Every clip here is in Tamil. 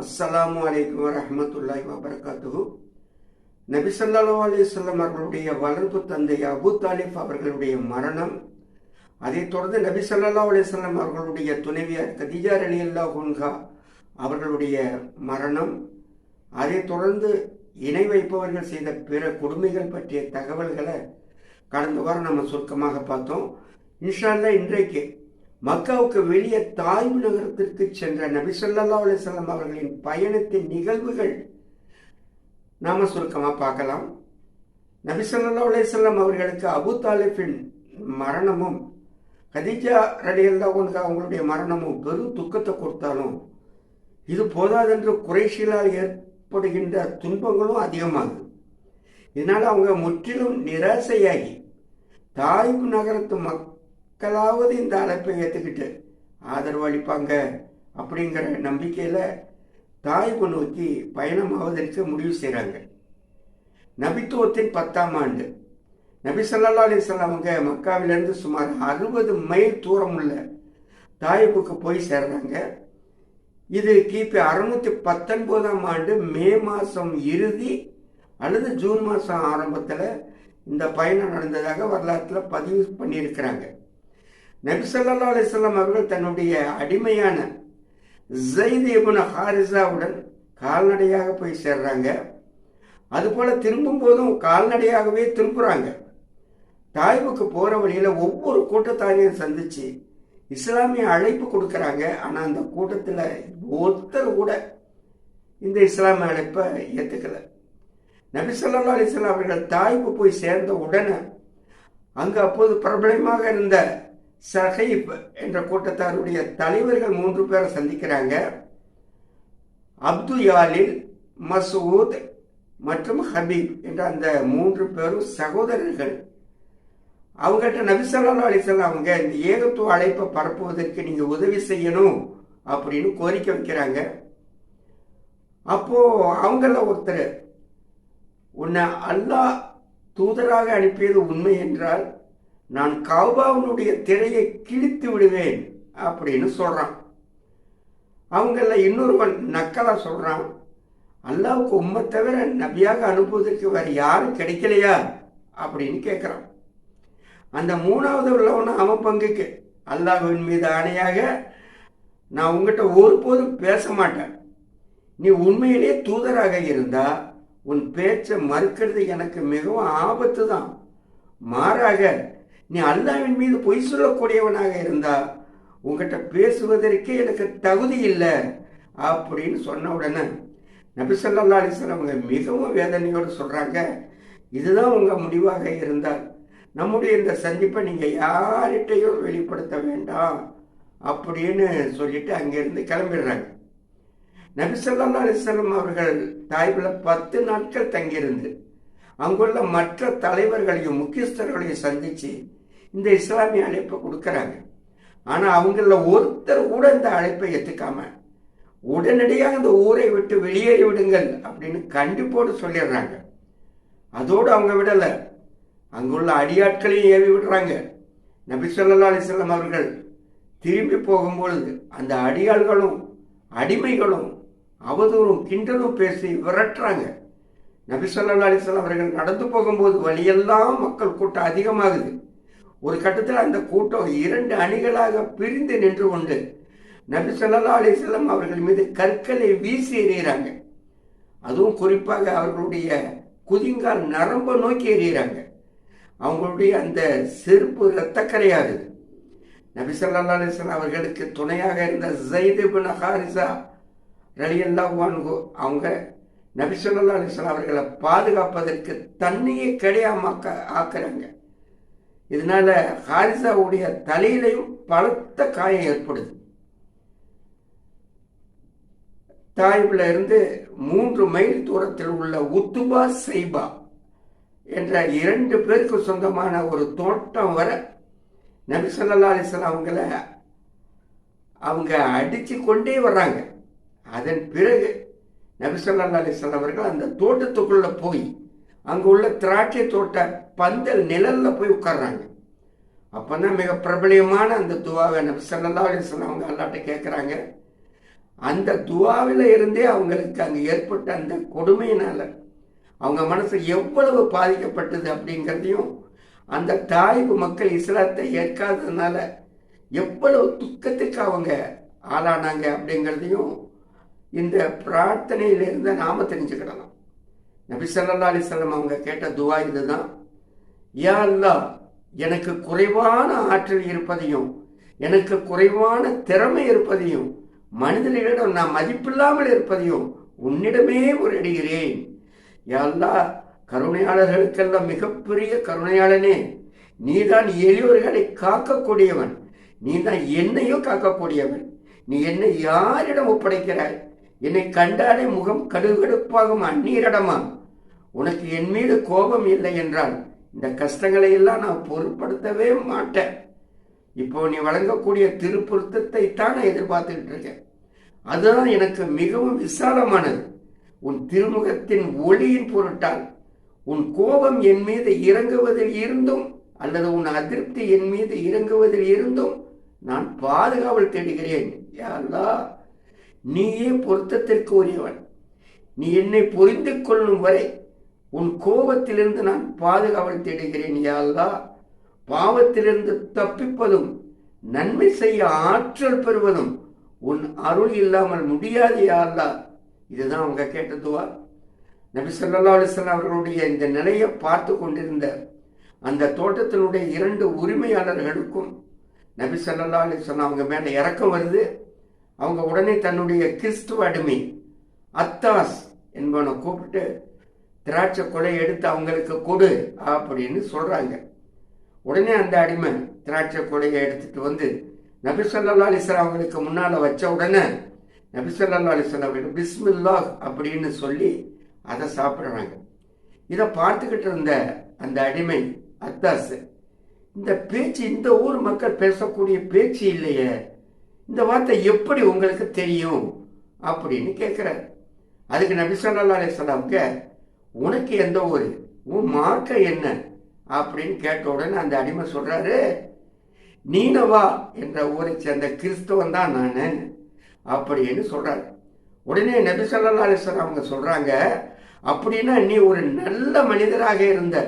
அஸ்ஸலாமு அலைக்கும் வரமத்துல்லாய் வபரகாத்துஹு. நபிசல்லா அலிசல்லம் அவர்களுடைய வளர்ப்பு தந்தை அபு தாலிப் அவர்களுடைய மரணம். அதைத் தொடர்ந்து நபி ஸல்லல்லாஹு அலைஹி அவர்களுடைய துணைவியார் கதிஜா ரலியல்லாஹு ஹுன்ஹா அவர்களுடைய மரணம். அதைத் தொடர்ந்து இணை வைப்பவர்கள் செய்த பிற கொடுமைகள் பற்றிய தகவல்களை கடந்த வாரம் நம்ம சுருக்கமாக பார்த்தோம். இன்ஷால்லா இன்றைக்கு மக்காவுக்கு வெளியே தாய்வு நகரத்திற்கு சென்ற நபி ஸல்லல்லாஹு அலிசல்லாம் அவர்களின் பயணத்தின் நிகழ்வுகள் நாம சுருக்கமா பார்க்கலாம். நபி ஸல்லல்லாஹு அலிசல்லாம் அவர்களுக்கு அபு தாலிஃபின் மரணமும் கதீஜா ரலியல்லாஹு உனக்கு அவங்களுடைய மரணமும் பெரும் துக்கத்தை கொடுத்தாலும் இது போதாதென்று குறைஷிலால் ஏற்படுகின்ற துன்பங்களும் அதிகமாகுது. இதனால் அவங்க முற்றிலும் நிராசையாகி தாய்வு நகரத்து மக்களாவது இந்த அழைப்பை ஏற்றுக்கிட்டு ஆதரவு அளிப்பாங்க அப்படிங்கிற நம்பிக்கையில் தாய்வு நோக்கி பயணமாவதற்கு முடிவு செய்கிறாங்க நபித்துவத்தின் பத்தாம் ஆண்டு. நபி ஸல்லல்லாஹு அலைஹி அவங்க மக்காவிலிருந்து சுமார் அறுபது மைல் தூரம் உள்ள தாயிப்புக்கு போய் சேர்றாங்க இது கிபி அறுநூத்தி பத்தொன்பதாம் ஆண்டு மே மாதம் இறுதி அல்லது ஜூன் மாதம் ஆரம்பத்தில் இந்த பயணம் நடந்ததாக வரலாற்றில் பதிவு பண்ணியிருக்கிறாங்க. நபிசல்லா ஸல்லல்லாஹு அவர்கள் தன்னுடைய அடிமையான ஜெயித் இப்னு ஹாரிசாவுடன் கால்நடையாக போய் சேர்றாங்க. அதுபோல திரும்பும் போதும் கால்நடையாகவே திரும்புறாங்க. தாய்வுக்கு போற வழியில ஒவ்வொரு கூட்டத்தாரையும் சந்திச்சு இஸ்லாமிய அழைப்பு கொடுக்கறாங்க. ஆனா அந்த கூட்டத்துல ஒருத்தர் கூட இந்த இஸ்லாமிய அழைப்பை ஏத்துக்கல. நபி சொல்லா அலிஸ்லாம் அவர்கள் தாய்வு போய் சேர்ந்த உடனே அங்கு அப்போது பிரபலமாக இருந்த சஹீப் என்ற கூட்டத்தாருடைய தலைவர்கள் மூன்று பேரை சந்திக்கிறாங்க. அப்து யாலில் மசூத் மற்றும் ஹபீப் என்ற அந்த மூன்று பேரும் சகோதரர்கள். அவங்ககிட்ட நபிசல்லா அலிசல்லாம் அவங்க இந்த ஏகத்துவ அழைப்பை பரப்புவதற்கு நீங்க உதவி செய்யணும் அப்படின்னு கோரிக்கை வைக்கிறாங்க. அப்போ அவங்கள ஒருத்தர் உன்னை அல்லாஹ் தூதராக அனுப்பியது உண்மை என்றால் நான் கௌபாவினுடைய திரையை கிழித்து விடுவேன் அப்படின்னு சொல்கிறான் அவங்கள இன்னொருவன் நக்கலாக சொல்கிறான் அல்லாவுக்கு உண்மை தவிர நபியாக அனுப்புவதற்கு வேறு யாரும் கிடைக்கலையா அப்படின்னு கேட்குறான் அந்த மூணாவது உள்ளவன அவன் பங்குக்கு. அல்லாஹுவின் மீது ஆணையாக நான் உங்ககிட்ட ஒருபோதும் பேச மாட்டேன். நீ உண்மையிலே தூதராக இருந்தா உன் பேச்சை மறுக்கிறது எனக்கு மிகவும் ஆபத்து தான் மாறாக நீ அல்லாவின் மீது பொய் சொல்லக்கூடியவனாக இருந்தா உங்ககிட்ட பேசுவதற்கே எனக்கு தகுதி இல்லை அப்படின்னு சொன்ன உடனே நபிசல்லா அலிஸ்லாம் அவங்க மிகவும் வேதனையோடு சொல்கிறாங்க இதுதான் உங்கள் முடிவாக இருந்தால் நம்முடைய இந்த சந்திப்பை நீங்கள் யார்கிட்டையும் வெளிப்படுத்த வேண்டாம் அப்படின்னு சொல்லிட்டு அங்கேருந்து கிளம்பிடுறாங்க. நபிசல்லா அலிஸ்லாம் அவர்கள் தாய்பில் பத்து நாட்கள் தங்கியிருந்து அங்குள்ள மற்ற தலைவர்களையும் முக்கியஸ்தர்களையும் சந்தித்து இந்த இஸ்லாமிய அழைப்பை கொடுக்குறாங்க. ஆனால் அவங்கள ஒருத்தர் கூட இந்த அழைப்பை ஏற்றுக்காம உடனடியாக அந்த ஊரை விட்டு வெளியேறி விடுங்கள் அப்படின்னு கண்டிப்போடு சொல்லிடுறாங்க. அதோடு அவங்க விடலை. அங்குள்ள அடியாட்களையும் ஏவி விடுறாங்க. நபி சொல்லா அலிஸ்லாம் அவர்கள் திரும்பி போகும்பொழுது அந்த அடியாள்களும் அடிமைகளும் அவதூறும் கிண்டலும் பேசி விரட்டுறாங்க. நபி சொல்லா அலிஸ்லாம் அவர்கள் நடந்து போகும்போது வழியெல்லாம் மக்கள் கூட்டம் அதிகமாகுது. ஒரு கட்டத்தில் அந்த கூட்டம் இரண்டு அணிகளாக பிரிந்து நின்று கொண்டு நபி சொல்லா அலிசல்லாம் அவர்கள் மீது கற்களை வீசி எறிகிறாங்க. அதுவும் குறிப்பாக அவர்களுடைய குதிங்கால் நரம்ப நோக்கி எறிகிறாங்க. அவங்களுடைய அந்த செருப்பு இரத்தக்கரையாகுது நபி சொல்லா அலிஸ்லாம் அவர்களுக்கு துணையாக இருந்த ஜெயிது பின் ஹாரிசா ரலியல்லாஹு அவங்க நபி சொல்லா அலிஸ்லாம் அவர்களை பாதுகாப்பதற்கு தண்ணியை கிடையாம ஆக்குறாங்க. இதனால ஹாரிசாவுடைய தலையிலையும் பலத்த காயம் ஏற்படுது. தாய்பில் இருந்து மூன்று மைல் தூரத்தில் உள்ள உத்துபா சைபா என்ற இரண்டு பேருக்கு சொந்தமான ஒரு தோட்டம் வர நபிசல்லா அலிஸ்லாம் அவங்கள அவங்க அடித்து கொண்டே வர்றாங்க. அதன் பிறகு நபிசல்லா அலிஸ்லாம் அவர்கள் அந்த தோட்டத்துக்குள்ள போய் அங்கே உள்ள திராட்சை தோட்ட பந்தல் நிழல்ல போய் உட்கார்றாங்க. அப்பதான் மிக பிரபலியமான அந்த துவாவை நம்ம சொல்லா அலிஸ்லாம் அவங்க அல்லாட்ட கேட்குறாங்க அந்த துவாவில் இருந்தே அவங்களுக்கு அங்கே ஏற்பட்ட அந்த கொடுமையினால் அவங்க மனசு எவ்வளவு பாதிக்கப்பட்டது அப்படிங்கிறதையும் அந்த தாய்வு மக்கள் இஸ்லாத்தை ஏற்காததுனால எவ்வளவு துக்கத்துக்கு அவங்க ஆளானாங்க அப்படிங்கிறதையும் இந்த பிரார்த்தனையிலிருந்து நாம தெரிஞ்சுக்கிடலாம். நபி சல்லா அலிசல்லம் அவங்க கேட்ட துவா இதுதான். யா அல்லா எனக்கு குறைவான ஆற்றல் இருப்பதையும் எனக்கு குறைவான திறமை இருப்பதையும் மனிதர்களிடம் நான் மதிப்பில்லாமல் இருப்பதையும் உன்னிடமே முறையிடுகிறேன். யாழ்லா கருணையாளர்களுக்கெல்லாம் மிகப்பெரிய கருணையாளனே. நீதான் எளியோர்களை காக்கக்கூடியவன். நீதான் என்னையும் காக்கக்கூடியவன். நீ என்னை யாரிடம் ஒப்படைக்கிறாய்? என்னை கண்டாலே முகம் கடுகடுப்பாகும் அந்நீரிடமா உனக்கு என் மீது கோபம் இல்லை என்றால் இந்த கஷ்டங்களை எல்லாம் நான் பொருட்படுத்தவே மாட்டேன். இப்போ நீ வழங்கக்கூடிய திருப்பொருத்தத்தை தான் நான் எதிர்பார்த்துக்கிட்டு இருக்கேன் அதுதான் எனக்கு மிகவும் விசாலமானது. உன் திருமுகத்தின் ஒளியின் பொருட்டால் உன் கோபம் என் மீது இறங்குவதில் இருந்தும் அல்லது உன் அதிருப்தி என் மீது இறங்குவதில் இருந்தும் நான் பாதுகாவல் தேடுகிறேன். யாரா நீயே பொருத்தத்திற்கு உரியவன். நீ என்னை புரிந்து கொள்ளும் வரை உன் கோபத்திலிருந்து நான் பாதுகாவல் தேடுகிறேன் யாழ்லா பாவத்திலிருந்து தப்பிப்பதும் நன்மை செய்ய ஆற்றல் பெறுவதும் உன் அருள் இல்லாமல் முடியாது யாழ்லா இதுதான் அவங்க கேட்டதுவா நபி சொல்லா அலிஸ்லாம் அவர்களுடைய இந்த நிலையை பார்த்து கொண்டிருந்த அந்த தோட்டத்தினுடைய இரண்டு உரிமையாளர்களுக்கும் நபி சொல்லா அலிஸ்லாம் அவங்க மேலே இறக்கம் வருது. அவங்க உடனே தன்னுடைய கிறிஸ்துவ அடிமை அத்தாஸ் என்பவனை கூப்பிட்டு திராட்சை கொலை எடுத்து அவங்களுக்கு கொடு அப்படின்னு சொல்கிறாங்க உடனே அந்த அடிமை திராட்சை கொலையை எடுத்துட்டு வந்து நபி சொல்லா அலிஸ்லாம் அவங்களுக்கு முன்னால் வச்ச உடனே நபி சொல்லா அலிஸ்லாம் அவர்கள் பிஸ்மில்லா அப்படின்னு சொல்லி அதை சாப்பிட்றாங்க. இதை பார்த்துக்கிட்டு இருந்த அந்த அடிமை அத்தாஸ் இந்த பேச்சு இந்த ஊர் மக்கள் பேசக்கூடிய பேச்சு இல்லையே இந்த வார்த்தை எப்படி உங்களுக்கு தெரியும் அப்படின்னு கேட்குறாரு. அதுக்கு நபி சொல்லா அலிஸ்லாமுக்கு உனக்கு எந்த ஊர்? உன் மார்க்க என்ன? அப்படின்னு கேட்ட உடனே அந்த அடிமை சொல்கிறாரு நீனவா என்ற ஊரை சேர்ந்த கிறிஸ்தவன் தான் நான். அப்படின்னு சொல்கிறாரு உடனே நபி சொல்லா அவங்க சொல்கிறாங்க அப்படின்னா நீ ஒரு நல்ல மனிதராக இருந்த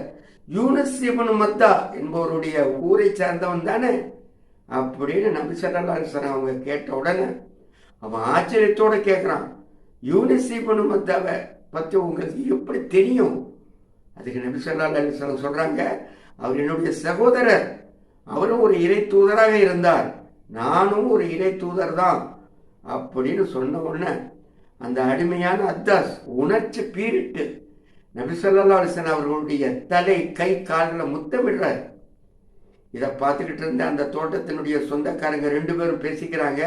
யூனஸ் இபனு மத்தா என்பவருடைய ஊரை சேர்ந்தவன் தானே? அப்படின்னு நபி சொல்லா அவங்க கேட்ட உடனே அவன் ஆச்சரியத்தோட கேட்குறான் யூனிஸ் இபனு மத்தாவை பற்றி உங்களுக்கு எப்படி தெரியும்? அதுக்கு நபி சொல்லா சொல்கிறாங்க சொல்றாங்க அவர் என்னுடைய சகோதரர். அவரும் ஒரு இறை தூதராக இருந்தார். நானும் ஒரு இறை தூதர் தான் அப்படின்னு சொன்ன உடனே அந்த அடிமையான அத்தாஸ் உணர்ச்சி பீரிட்டு நபிசல்லா அலிசன் அவர்களுடைய தலை கை காலில் முத்தமிடுறார். இதை பார்த்துக்கிட்டு இருந்த அந்த தோட்டத்தினுடைய சொந்தக்காரங்க ரெண்டு பேரும் பேசிக்கிறாங்க.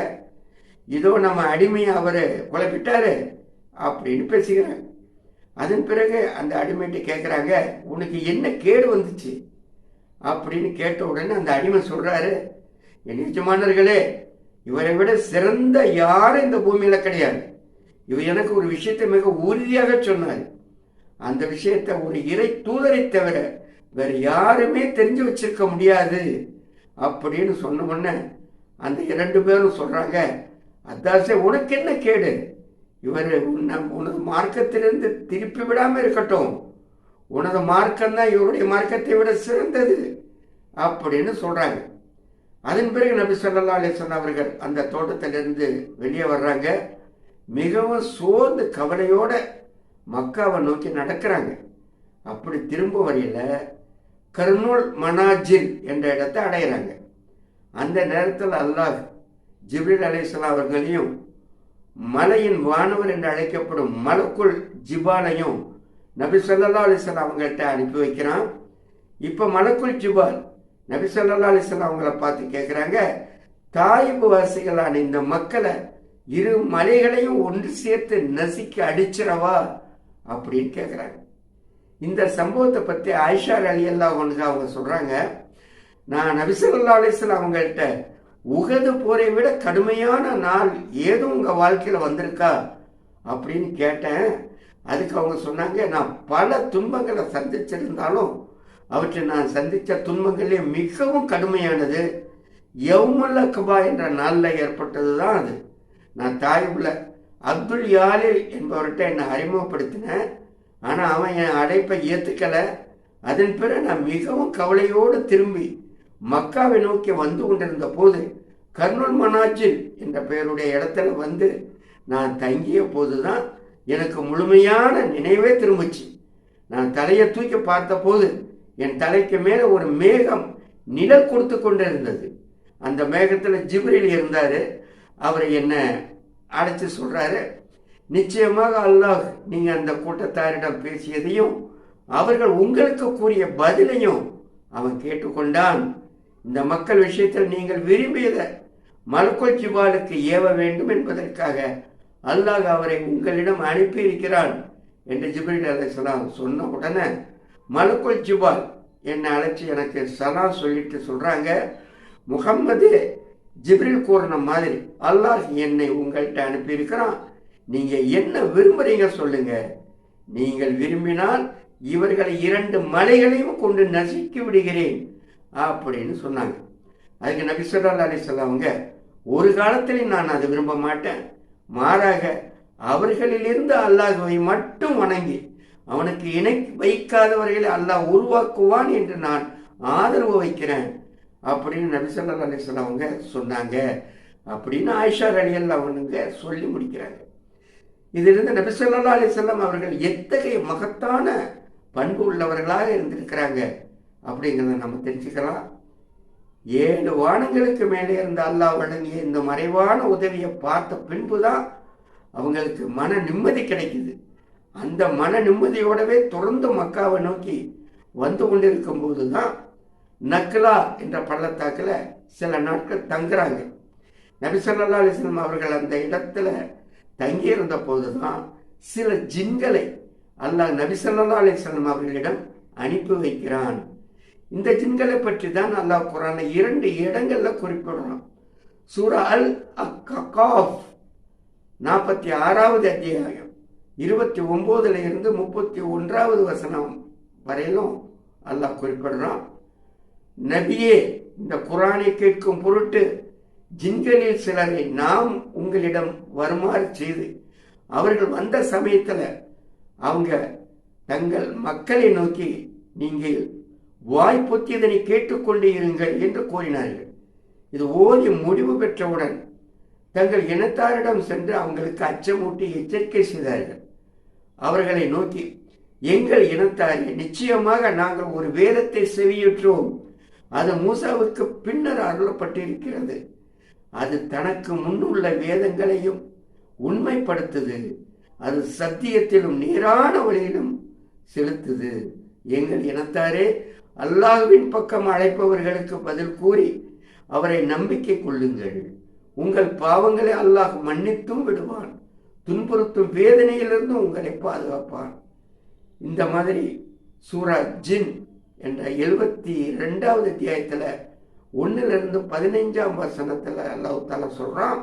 இதோ நம்ம அடிமையை அவர் குழப்பிட்டாரு அப்படின்னு பேசிக்கிறாங்க. அதன் பிறகு அந்த அடிமைட்டு கேட்குறாங்க உனக்கு என்ன கேடு வந்துச்சு? அப்படின்னு கேட்ட உடனே அந்த அடிமை சொல்கிறாரு என் எஜமானர்களே இவரை விட சிறந்த யாரும் இந்த பூமியில் கிடையாது. இவர் எனக்கு ஒரு விஷயத்தை மிக உறுதியாக சொன்னார். அந்த விஷயத்தை ஒரு இறை தூதரை தவிர வேற யாருமே தெரிஞ்சு வச்சிருக்க முடியாது. அப்படின்னு சொன்ன உடனே அந்த இரண்டு பேரும் சொல்கிறாங்க அத்தாசே உனக்கு என்ன கேடு? இவர் உனது மார்க்கத்திலிருந்து திருப்பி விடாமல் இருக்கட்டும். உனது மார்க்கம் தான் இவருடைய மார்க்கத்தை விட சிறந்தது அப்படின்னு சொல்கிறாங்க அதன் பிறகு நபி சொல்லா அலிசன் அவர்கள் அந்த தோட்டத்திலிருந்து வெளியே வர்றாங்க. மிகவும் சோர்ந்து கவலையோட மக்காவை நோக்கி நடக்கிறாங்க. அப்படி திரும்ப வரையில் கர்னூல் மனாஜில் என்ற இடத்தை அடையிறாங்க. அந்த நேரத்தில் அல்லாஹ் ஜிப்ரில் அலிஸ்லாம் அவர்களையும் மலையின் வானவர் என்று அழைக்கப்படும் மலக்குள் ஜிபாலையும் நபி சொல்லா அலிஸ்லாம் அவங்கள்ட்ட அனுப்பி வைக்கிறான். இப்போ மலக்குள் ஜிபால் நபி சொல்லா அலிஸ்லாம் அவங்கள பார்த்து கேட்குறாங்க தாயிப்பு வாசிகளான இந்த மக்களை இரு மலைகளையும் ஒன்று சேர்த்து நசுக்கி அடிச்சிடவா அப்படின்னு கேட்குறாங்க இந்த சம்பவத்தை பற்றி ஆயிஷா அலி அல்லா அவங்க சொல்கிறாங்க நான் நபிசல்லா அலிஸ்லாம் அவங்கள்ட்ட உகது போரை விட கடுமையான நாள் ஏதும் உங்க வாழ்க்கையில் வந்திருக்கா? அப்படின்னு கேட்டேன். அதுக்கு அவங்க சொன்னாங்க நான் பல துன்பங்களை சந்திச்சிருந்தாலும் அவற்றை நான் சந்தித்த துன்பங்களே மிகவும் கடுமையானது. யவுமுல் அக்பா என்ற நாளில் ஏற்பட்டது தான் அது. நான் தாயுள்ள அப்துல் யாலில் என்பவர்கிட்ட என்னை அறிமுகப்படுத்தினேன். ஆனால் அவன் என் அழைப்பை ஏற்றுக்கலை அதன் பிறகு நான் மிகவும் கவலையோடு திரும்பி மக்காவை நோக்கி வந்து கொண்டிருந்த போது கர்னூல் மனாஜில் என்ற பெயருடைய இடத்துல வந்து நான் தங்கிய போதுதான் எனக்கு முழுமையான நினைவே திரும்பிச்சு. நான் தலையை தூக்கி பார்த்தபோது என் தலைக்கு மேலே ஒரு மேகம் நிழல் கொடுத்து கொண்டு இருந்தது அந்த மேகத்தில் ஜிப்ரில் இருந்தார். அவர் என்ன அழைச்சி சொல்கிறாரு நிச்சயமாக அல்லாஹ் நீங்கள் அந்த கூட்டத்தாரிடம் பேசியதையும் அவர்கள் உங்களுக்கு கூறிய பதிலையும் அவன் கேட்டுக்கொண்டான். இந்த மக்கள் விஷயத்தில் நீங்கள் விரும்பியதை மலக்குல் ஜிபாலுக்கு ஏவ வேண்டும் என்பதற்காக அல்லாஹ் அவரை உங்களிடம் அனுப்பியிருக்கிறான் என்று ஜிப்ரில் அலைசலாம் சொன்ன உடனே மலக்குல் ஜிபால் என்னை அழைச்சி எனக்கு சலாம் சொல்லிட்டு சொல்கிறாங்க முகம்மது ஜிப்ரில் கூறின மாதிரி அல்லாஹ் என்னை உங்கள்கிட்ட அனுப்பியிருக்கிறான். நீங்கள் என்ன விரும்புகிறீங்க சொல்லுங்க. நீங்கள் விரும்பினால் இவர்களை இரண்டு மலைகளையும் கொண்டு நசுக்கி விடுகிறேன். அப்படின்னு சொன்னாங்க. அதுக்கு நபி சொல்லா அலிஸ்லாம் அவங்க ஒரு காலத்திலையும் நான் அதை விரும்ப மாட்டேன். மாறாக அவர்களிலிருந்து அல்லாஹுவை மட்டும் வணங்கி அவனுக்கு இணை வைக்காதவர்களை அல்லாஹ் உருவாக்குவான் என்று நான் ஆதரவு வைக்கிறேன் அப்படின்னு நபிசல்லா அலிஸ்லாம் அவங்க சொன்னாங்க. அப்படின்னு ஆயிஷா அலியல் அவனுங்க சொல்லி முடிக்கிறாங்க. இதிலிருந்து நபிசல்லா அலிசல்லாம் அவர்கள் எத்தகைய மகத்தான பண்பு உள்ளவர்களாக இருந்திருக்கிறாங்க? அப்படிங்கிறத நம்ம தெரிஞ்சுக்கலாம். ஏழு வானங்களுக்கு மேலே இருந்த அல்லாஹ் வழங்கிய இந்த மறைவான உதவியை பார்த்த பின்பு தான் அவங்களுக்கு மன நிம்மதி கிடைக்குது. அந்த மன நிம்மதியோடவே தொடர்ந்து மக்காவை நோக்கி வந்து கொண்டிருக்கும் போது தான் நக்லா என்ற பள்ளத்தாக்கில் சில நாட்கள் தங்குறாங்க. நபிசல்லா அலிஸ்லாம் அவர்கள் அந்த இடத்துல தங்கியிருந்த போதுதான் சில ஜின்களை அல்லாஹ் நபிசல்லா அலிஸ்லாம் அவர்களிடம் அனுப்பி வைக்கிறான். இந்த ஜின்களை பற்றி தான் அல்லாஹ் குரானை இரண்டு இடங்கள்ல குறிப்பிடுறான். சூரா அல் அக்காஃப் நாற்பத்தி ஆறாவது அத்தியாயம் இருபத்தி ஒன்பதுல இருந்து முப்பத்தி ஒன்றாவது வசனம் வரையிலும் அல்லாஹ் குறிப்பிடுறான். நபியே இந்த குரானை கேட்கும் பொருட்டு ஜின்களில் சிலரை நாம் உங்களிடம் வருமாறு செய்து அவர்கள் வந்த சமயத்தில் அவங்க தங்கள் மக்களை நோக்கி நீங்கள் வாய் பொத்தியதனை கேட்டுக்கொண்டே இருங்கள் என்று கூறினார்கள். இது ஓதி முடிவு பெற்றவுடன் தங்கள் இனத்தாரிடம் சென்று அவங்களுக்கு அச்சமூட்டி எச்சரிக்கை செய்தார்கள். அவர்களை நோக்கி எங்கள் இனத்தாரே நிச்சயமாக நாங்கள் ஒரு வேதத்தை செவியுற்றோம். அது மூசாவுக்கு பின்னர் அருளப்பட்டிருக்கிறது. அது தனக்கு முன்னுள்ள வேதங்களையும் உண்மைப்படுத்துது. அது சத்தியத்திலும் நேரான வழியிலும் செலுத்துது. எங்கள் இனத்தாரே அல்லாஹுவின் பக்கம் அழைப்பவர்களுக்கு பதில் கூறி அவரை நம்பிக்கை கொள்ளுங்கள். உங்கள் பாவங்களை அல்லாஹ் மன்னித்தும் விடுவான். துன்புறுத்தும் வேதனையிலிருந்து உங்களை பாதுகாப்பான். இந்த மாதிரி சூரா ஜின் என்ற எழுபத்தி ரெண்டாவது அத்தியாயத்தில் ஒன்றிலிருந்து பதினைஞ்சாம் வசனத்தில் அல்லாஹ் தாலா சொல்கிறான்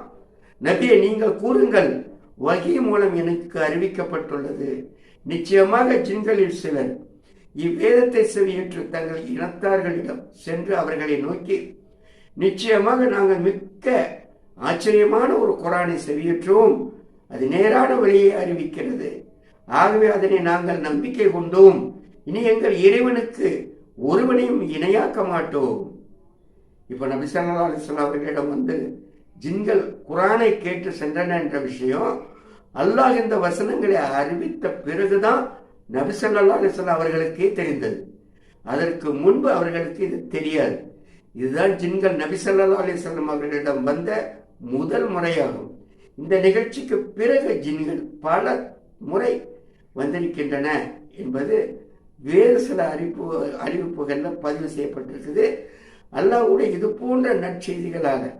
நபியை நீங்கள் கூறுங்கள் வகை மூலம் எனக்கு அறிவிக்கப்பட்டுள்ளது. நிச்சயமாக ஜின்களில் சிலர் இவ்வேதத்தை செவியேற்று தங்கள் இனத்தார்களிடம் சென்று அவர்களை நோக்கி நிச்சயமாக நாங்கள் மிக்க ஆச்சரியமான ஒரு குரானை செவியேற்றோம் அது நேரான வழியை அறிவிக்கிறது. ஆகவே அதனை நாங்கள் நம்பிக்கை கொண்டோம். இனி எங்கள் இறைவனுக்கு ஒருவனையும் இணையாக்க மாட்டோம். இப்ப நபி ஸல்லல்லாஹு அவர்களிடம் வந்து ஜின்கள் குரானை கேட்டு சென்றன என்ற விஷயம் அல்லாஹ் இந்த வசனங்களை அறிவித்த பிறகுதான் நபி அலிஸ்லாம் அவர்களுக்கே தெரிந்தது. அதற்கு முன்பு அவர்களுக்கு இது தெரியாது. இதுதான் ஜின்கள் நபிசல்லா அலிஸ்லாம் அவர்களிடம் வந்த முதல் முறையாகும். இந்த நிகழ்ச்சிக்கு பிறகு ஜின்கள் பல முறை வந்திருக்கின்றன என்பது வேறு சில அறிவிப்பு அறிவிப்புகளில் பதிவு செய்யப்பட்டிருக்குது. அல்லாவுடைய இது போன்ற நற்செய்திகளாக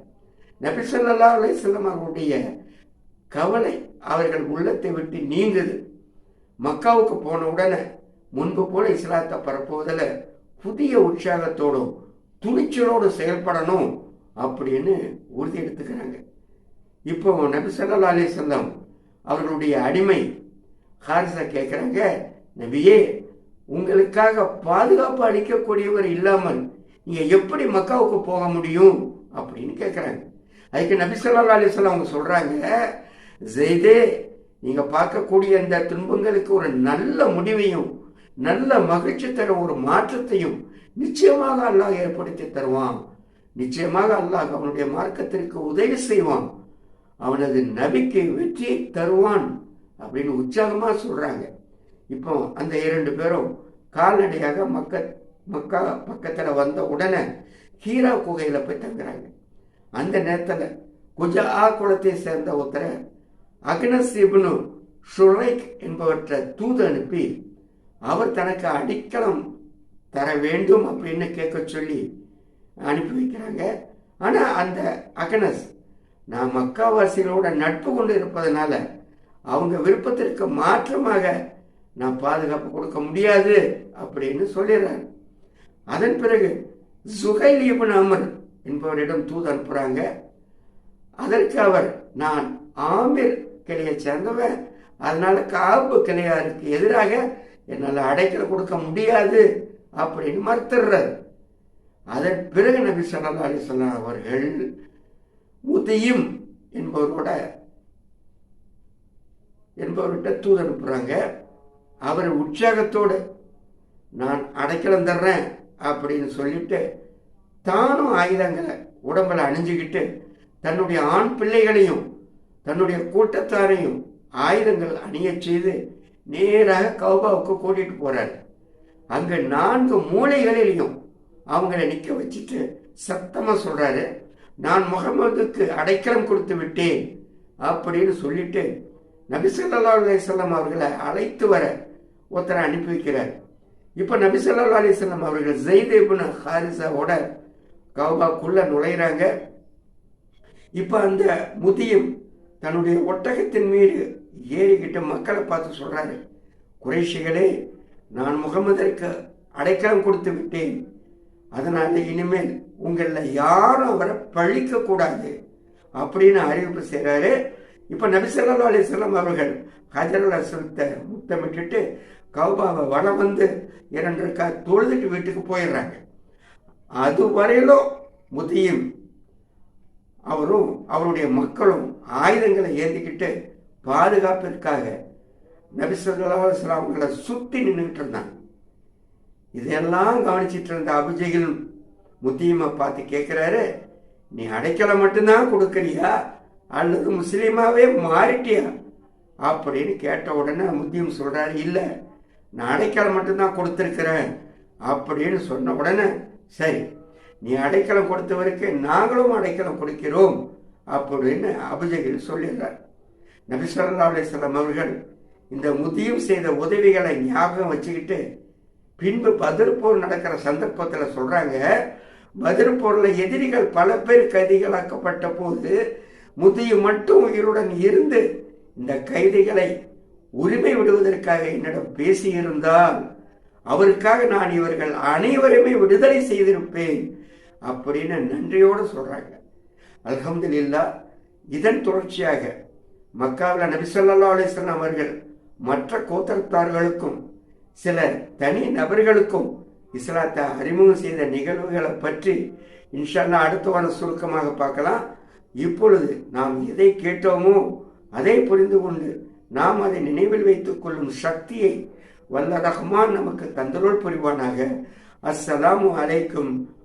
நபிசல்லா அலிஸ்லாம் அவர்களுடைய கவலை அவர்கள் உள்ளத்தை விட்டு நீங்குது. மக்காவுக்கு போன உடனே முன்பு போல இஸ்லாத்தை பரப்புவதில் புதிய உற்சாகத்தோடும் துணிச்சலோடு செயல்படணும் அப்படின்னு உறுதி எடுத்துக்கிறாங்க. இப்போ நபி ஸல்லல்லாஹு அலைஹி அவர்களுடைய அடிமை ஹாரிசா கேட்குறாங்க நபியே உங்களுக்காக பாதுகாப்பு அளிக்கக்கூடியவர் இல்லாமல் நீங்கள் எப்படி மக்காவுக்கு போக முடியும்? அப்படின்னு கேட்குறாங்க. அதுக்கு நபி ஸல்லல்லாஹு அவங்க சொல்கிறாங்க ஜெய்தே நீங்க பார்க்கக்கூடிய இந்த துன்பங்களுக்கு ஒரு நல்ல முடிவையும் நல்ல மகிழ்ச்சி தர ஒரு மாற்றத்தையும் நிச்சயமாக அல்லாஹ் ஏற்படுத்தி தருவான். நிச்சயமாக அல்லாஹ் அவனுடைய மார்க்கத்திற்கு உதவி செய்வான். அவனது நபிக்கு வெற்றியை தருவான் அப்படின்னு உற்சாகமா சொல்றாங்க. இப்போ அந்த இரண்டு பேரும் கால்நடையாக மக்க மக்கா பக்கத்துல வந்த உடனே ஹீரா குகையில போய் தங்குறாங்க. அந்த நேரத்துல குஜா குளத்தை சேர்ந்த ஒருத்தரை அக்னஸ் இப்னு ஷுரைக் என்பவற்றை தூது அனுப்பி அவர் தனக்கு அடிக்கலம் தர வேண்டும் அப்படின்னு கேட்க சொல்லி அனுப்பி வைக்கிறாங்க. ஆனால் அந்த அகனஸ் நான் மக்காவாசிகளோட நட்பு கொண்டு இருப்பதனால அவங்க விருப்பத்திற்கு மாற்றமாக நான் பாதுகாப்பு கொடுக்க முடியாது அப்படின்னு சொல்லிடுறாரு. அதன் பிறகு சுகைல் இபுன் அமர் என்பவரிடம் தூது அனுப்புகிறாங்க அதற்கு அவர் நான் ஆமிர் கிளையை சேர்ந்தவன். அதனால காப்பு கிளையாருக்கு எதிராக என்னால் அடைக்கல கொடுக்க முடியாது அப்படின்னு மறுத்துடுறாரு. அதன் பிறகு நபி சல்லா அலைஹி அவர்கள் உதயம் என்பவரோட என்பவர்கிட்ட தூது அனுப்புறாங்க. அவர் உற்சாகத்தோடு நான் அடைக்கலம் தர்றேன் அப்படின்னு சொல்லிட்டு தானும் ஆயுதங்களை உடம்பில் அணிஞ்சுக்கிட்டு தன்னுடைய ஆண் பிள்ளைகளையும் தன்னுடைய கூட்டத்தாரையும் ஆயுதங்கள் அணியச் செய்து நேராக கௌபாவுக்கு கூட்டிட்டு போறாரு. அங்க நான்கு மூலைகளிலையும் அவங்கள நிக்க வச்சுட்டு சத்தமா சொல்றாரு நான் முகமதுக்கு அடைக்கலம் கொடுத்து விட்டேன் அப்படின்னு சொல்லிட்டு நபிசல்லா அலிசல்லாம் அவர்களை அழைத்து வர ஒருத்தரை அனுப்பி வைக்கிறார். இப்ப நபிசல்லா அலிசல்லாம் அவர்கள் ஜெய்தேபுன ஹாரிசாவோட கௌபாக்குள்ள நுழையிறாங்க. இப்ப அந்த முதியும் தன்னுடைய ஒட்டகத்தின் மீது ஏறிக்கிட்டு மக்களை பார்த்து சொல்றாரு குறைஷிகளே நான் முகமதற்கு அடைக்கலம் கொடுத்து விட்டேன். அதனால இனிமேல் உங்களில் யாரும் அவரை பழிக்க கூடாது. அப்படின்னு அறிவிப்பு செய்கிறாரு இப்போ நபிசல்லா ஸல்லல்லாஹு அலைஹி அவர்கள் ஹஜரல் அஸ்வத்தை முத்தமிட்டுட்டு கௌபாவை வளம் வந்து இரண்டு தொழுதுட்டு வீட்டுக்கு போயிடுறாங்க. அது வரையிலும் முதியும் அவரும் அவருடைய மக்களும் ஆயுதங்களை ஏந்திக்கிட்டு பாதுகாப்பிற்காக நபி ஸல்லல்லாஹு அவங்களை சுற்றி நின்றுக்கிட்டு இருந்தாங்க. இதையெல்லாம் கவனிச்சிட்டு இருந்த அபிஜெயில் முத்தியமை பார்த்து கேட்குறாரு நீ அடைக்கலை மட்டும்தான் கொடுக்குறியா? அல்லது முஸ்லீமாவே மாறிட்டியா? அப்படின்னு கேட்ட உடனே முத்தியம் சொல்கிறாரு இல்லை நான் அடைக்கலை மட்டும்தான் கொடுத்துருக்குறேன். அப்படின்னு சொன்ன உடனே சரி நீ அடைக்கலம் கொடுத்தவருக்கு நாங்களும் அடைக்கலம் கொடுக்கிறோம் அப்படின்னு அபிஜகில் சொல்லிடுறார். நபி ஸல்லல்லாஹு அவர்கள் இந்த முதியும் செய்த உதவிகளை ஞாபகம் வச்சுக்கிட்டு பின்பு பதிர்போர் நடக்கிற சந்தர்ப்பத்தில் சொல்றாங்க பதிர்போரில் எதிரிகள் பல பேர் கைதிகளாக்கப்பட்ட போது முதிய மட்டும் உயிருடன் இருந்து இந்த கைதிகளை உரிமை விடுவதற்காக என்னிடம் பேசியிருந்தால் அவருக்காக நான் இவர்கள் அனைவருமே விடுதலை செய்திருப்பேன் அப்படின்னு நன்றியோடு சொல்கிறாங்க சொல்றாங்க. அல்ஹம்துலில்லா இதன் தொடர்ச்சியாக மக்காவில் நபிசல்லா அலிஸ்லாம் அவர்கள் மற்ற கோத்தரத்தார்களுக்கும் சில தனி நபர்களுக்கும் இஸ்லாத்தை அறிமுகம் செய்த நிகழ்வுகளை பற்றி இன்ஷல்லா அடுத்த வாரம் சுருக்கமாக பார்க்கலாம். இப்பொழுது நாம் எதை கேட்டோமோ அதை புரிந்து கொண்டு நாம் அதை நினைவில் வைத்துக் கொள்ளும் சக்தியை வல்ல ரஹ்மான் நமக்கு தந்தருள் புரிவானாக. அஸ்ஸலாமு அலைக்கும்